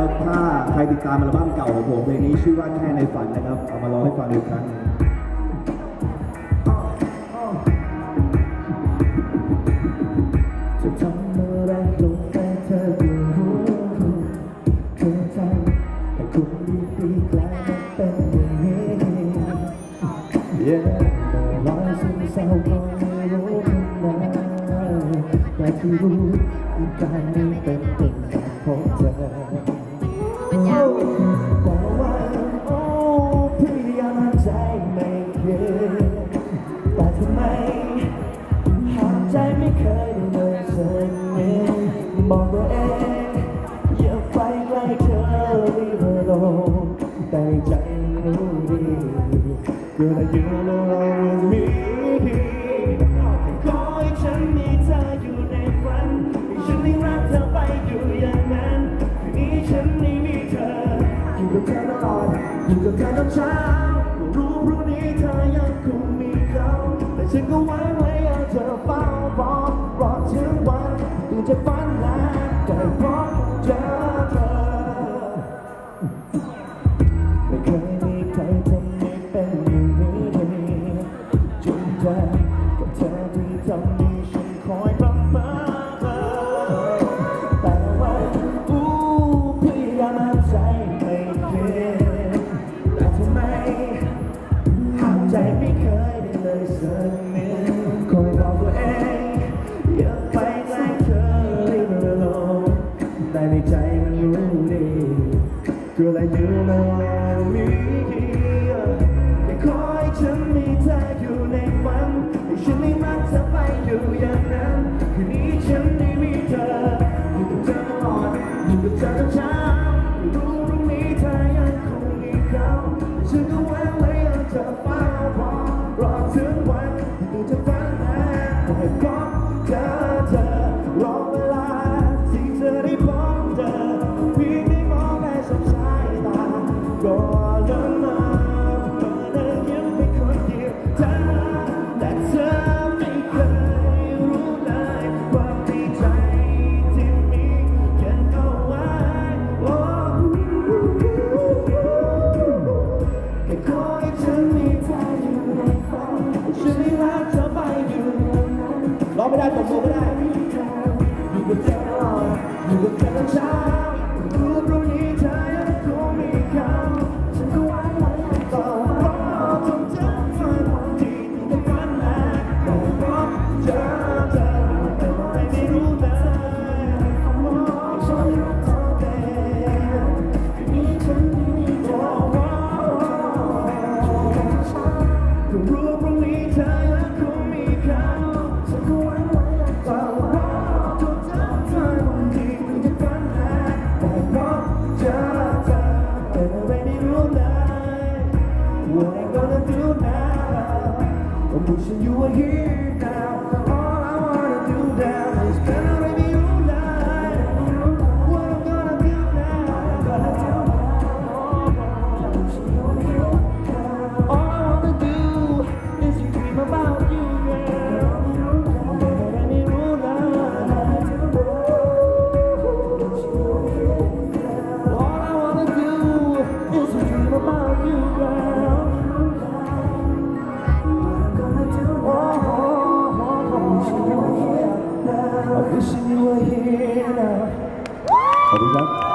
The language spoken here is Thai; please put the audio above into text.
แล้วถ้าใครติดตามอัลบั้มเก่าของผมเพลงนี้ชื่อว่าแค่ในฝันนะครับ เอามาร้องให้ฟังอีกครั้งหนึ่งจะทำอะไรลงไปเธอก็รู้เธอทำให้คนดีๆกลายมาเป็นอย่างนี้ Yeah รอยซึมเศร้าก็ไม่รู้มันนานแต่ที่รู้การนี้เป็นต้นแบบของเธอ แต่ว่าโอ้พยายามใจไม่เคยแต่ทำไมหากใจไม่เคยได้เลยสักนิดบอกตัวเองอย่าไปใกล้เธอรีบเรแต่ใจรู้ดี Girl that you know with อยู่กับการตอนเช้าก็รู้พรุ่งนี้เธอยังคงมีเขาแต่ฉันก็ไว้ไว้เอาเธอเฝ้ารอรอถึงวันตื่จะฝันแล้ว ใจไม่เคยได้เลยสักนิดคอยบอกตัวเองอย่าไปใกล้เธอเลยเมื่อลงแต่ในใจมันรู้ดี Girl, I you know I'm me แค่ขอให้ฉันมีเธออยู่ในฝันให้ฉันไม่มักจะไปอยู่อย่างนั้นคืนนี้ฉันไม่มีเธออยู่กับเธอตลอดอยู่กับเธอทุกเช้า ร้องไม่ได้ตบมือไม่ได้ wishing you were here now. ขอบคุณครับ